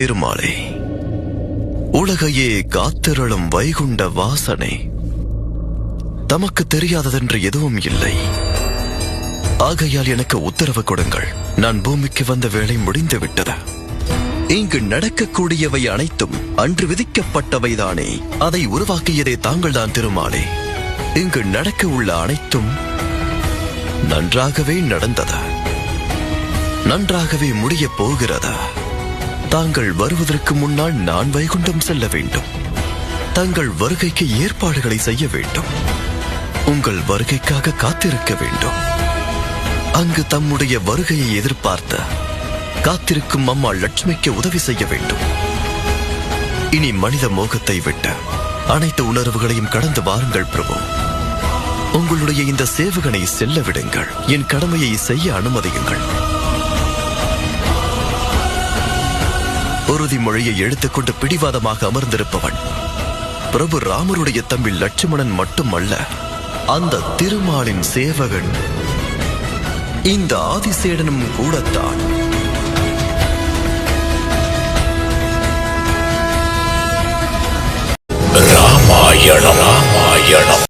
திருமாலை. உலகையே காத்திரளும் வைகுண்ட வாசனை. தமக்கு தெரியாததென்று எதுவும் இல்லை. ஆகையால் எனக்கு உத்தரவு கொடுங்கள். நான் பூமிக்கு வந்த வேலை முடிந்து விட்டது. இங்கு நடக்கக்கூடியவை அனைத்தும் அன்று விதிக்கப்பட்டவைதானே. அதை உருவாக்கியதே தாங்கள்தான் திருமாலே. இங்கு நடக்க உள்ள அனைத்தும் நன்றாகவே நடந்ததா. நன்றாகவே முடியப் போகிறதா? தாங்கள் வருவதற்கு முன்னால் நான் வைகுண்டம் செல்ல வேண்டும். தங்கள் வருகைக்கு ஏற்பாடுகளை செய்ய வேண்டும். உங்கள் வருகைக்காக காத்திருக்க வேண்டும். அங்கு தம்முடைய வருகையை எதிர்பார்த்த காத்திருக்கும் அம்மா லட்சுமிக்கு உதவி செய்ய வேண்டும். இனி மனித மோகத்தை விட்டு அனைத்து உணர்வுகளையும் கடந்து வாருங்கள் பிரபு. உங்களுடைய இந்த சேவகனை செல்ல விடுங்கள் என் கடமையை செய்ய அனுமதியுங்கள். உறுதிமொழியை எடுத்துக்கொண்டு பிடிவாதமாக அமர்ந்திருப்பவன். பிரபு ராமருடைய தம்பி லட்சுமணன் மட்டுமல்ல அந்த திருமாலின் சேவகன் இந்த ஆதிசேடனும் கூடத்தான். ராமாயணம்